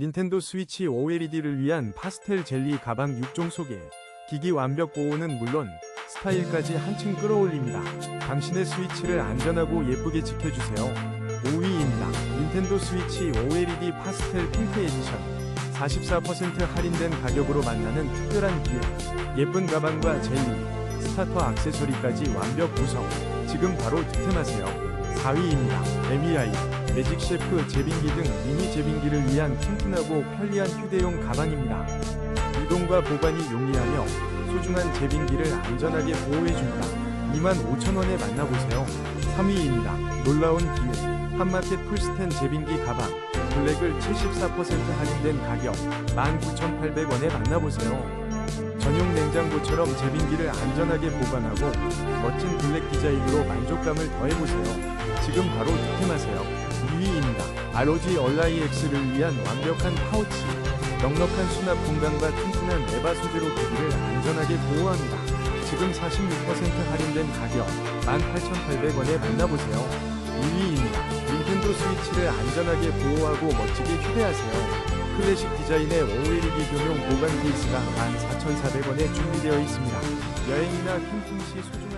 닌텐도 스위치 OLED를 위한 파스텔 젤리 가방 6종 소개. 기기 완벽 보호는 물론 스타일까지 한층 끌어올립니다. 당신의 스위치를 안전하고 예쁘게 지켜주세요. 5위입니다. 닌텐도 스위치 OLED 파스텔 핑크 에디션. 44% 할인된 가격으로 만나는 특별한 기회. 예쁜 가방과 젤리, 스타터 액세서리까지 완벽 구성. 지금 바로 득템하세요. 4위입니다. MEI 매직 셰프 제빙기 등 미니 제빙기를 위한 튼튼하고 편리한 휴대용 가방입니다. 이동과 보관이 용이하며 소중한 제빙기를 안전하게 보호해줍니다. 25,000원에 만나보세요. 3위입니다. 놀라운 기회. 한마켓 풀스텐 제빙기 가방. 블랙을 74% 할인된 가격 19,800원에 만나보세요. 전용 냉장고처럼 제빙기를 안전하게 보관하고 멋진 블랙 디자인으로 만족감을 더해보세요. 지금 바로 득템하세요. 2위입니다. ROG 얼라이 X를 위한 완벽한 파우치. 넉넉한 수납 공간과 튼튼한 레바 소재로 기기를 안전하게 보호합니다. 지금 46% 할인된 가격 18,800원에 만나보세요. 1위입니다. 닌텐도 스위치를 안전하게 보호하고 멋지게 휴대하세요. 클래식 디자인의 OLED 교용 보관 케이스가 14,400원에 준비되어 있습니다. 여행이나 캠핑 시 소중한